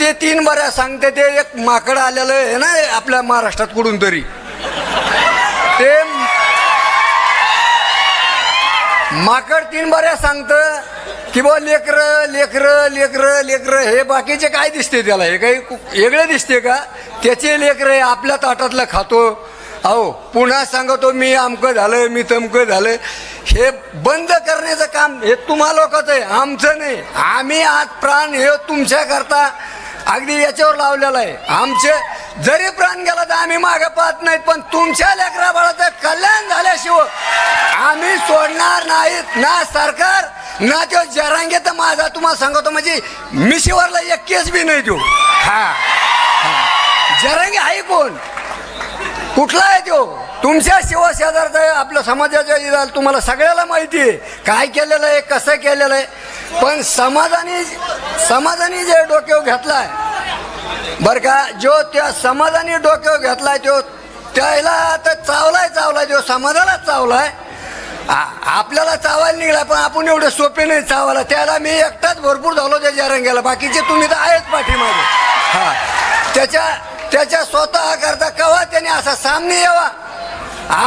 ते तीन बऱ्या सांगते ते एक माकड आलेलं आहे ना आपल्या महाराष्ट्रात कुठून तरी. ते माकड तीन बऱ्या सांगतं की बा लेकर लेकर लेकर लेकर हे बाकीचे काय दिसते त्याला? हे काही वेगळं दिसते का? त्याचे लेकर आपल्या ताटातलं खातो. अहो पुन्हा सांगतो मी अमकं झालं मी तमकं झालं. हे बंद करण्याचं काम हे तुम्हा लोकांचं आहे आमचं नाही. आम्ही आज प्राण हे तुमच्याकरता अगदी याच्यावर लावलेलं आहे. आमचे जरी प्राण गेला तर आम्ही मागे पाहत नाहीत पण तुमच्या लेकरा बाळाचं कल्याण झाल्याशिवाय आम्ही सोडणार नाहीत. ना सरकार ना तो जरांगे तर माझा तुम्हाला सांगतो म्हणजे मिशीवरला एक केस बी नाही देऊ हा. जरांगे आहे कोण? कुठला आहे तो? तुमच्या शिवशेजारचा आपल्या समाजाच्या तुम्हाला सगळ्याला माहिती आहे. काय केलेलं आहे कसं केलेलं आहे? पण समाजाने समाजाने जे डोक्यावर घेतलाय बरं का जो त्या समाजाने डोक्यावर घेतलाय तो त्याला तर चावलाय चावलाय तो समाजालाच चावलाय. आपल्याला चावायला निघाला पण आपण एवढे सोपे नाही चावायला. त्याला मी एकटाच भरपूर झालो त्याच्या रंगाला बाकीचे तुम्ही तर आहेत पाठीमागे. हा. त्याच्या त्याच्या स्वतः करता कवा त्याने असा सामने यावा?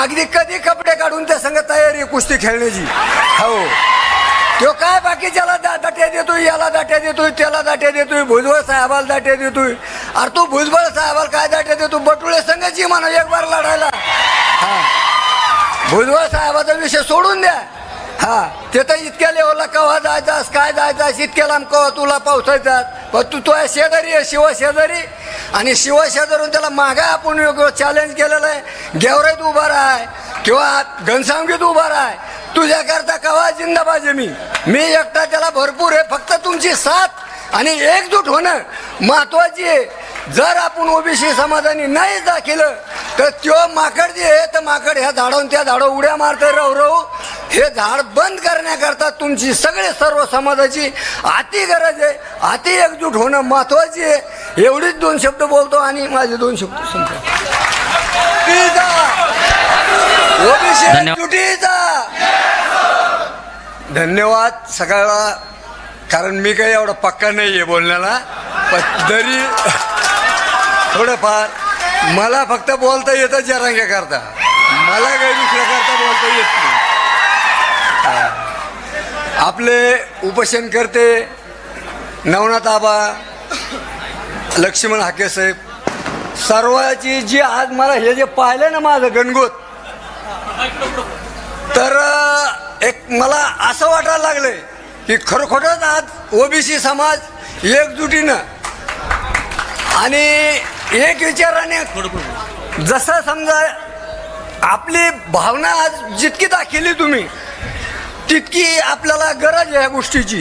अगदी कधी कपडे काढून त्या संग तयारी कुस्ती खेळण्याची. हो. तो काय बाकीच्याला दा दाट्या देतोय याला दाट्या देतोय त्याला दाट्या देतोय भुजबळ साहेबाला दाट्या देतोय. अरे तू भुजबळ साहेबाला काय दाट्या देतो? बटुळे संघाची म्हणा एक बार लढायला. हा. भुजबळ साहेबाचा विषय सोडून द्या. हा. ते तर इतक्या लेवलला कवा जायचास काय जायचास इतक्या लांब कवा तुला पावसायचा? पण तू तो शेजारी आहे शिव शेजारी. आणि शिव शेजारून त्याला मागा आपण चॅलेंज केलेलं आहे. गेवरेत उभा राहाय. किंवा घनसावंगीत उभा राहाय. तुझ्याकरता कवा जिंदाबाजी मी? मी एकटा त्याला भरपूर आहे फक्त तुमची साथ आणि एकजूट होणं महत्वाची आहे. जर आपण ओबीसी समाजाने नाही दाखिलं तर त्यो माकड जे आहे तर माकड ह्या झाडावरून त्या झाडावर उड्या मारते राहू राहू हे झाड बंद करण्याकरता तुमची सगळे सर्व समाजाची अति गरज आहे अति एकजूट होणं महत्वाची आहे. एवढीच दोन शब्द बोलतो आणि माझे दोन शब्द संपतो ओबीसी धन्यवाद. सगळ्याला कारण मी काही एवढा पक्का नाही आहे बोलण्याला. पण तरी थोडंफार मला फक्त बोलता येतं जरांगे करता मला काही दुसऱ्या करता बोलता येत नाही. आपले उपोषण करते नवनाथ आबा लक्ष्मण हाके साहेब सर्वाची जी आज मला हे जे पाहिलं ना माझं गणगोत तर एक मला असं वाटायला लागलंय की खरोखरच आज ओबीसी समाज एकजुटीनं आणि एक विचाराने जसं समजा आपली भावना आज जितकी दाखवली तुम्ही तितकी आपल्याला गरज आहे या गोष्टीची.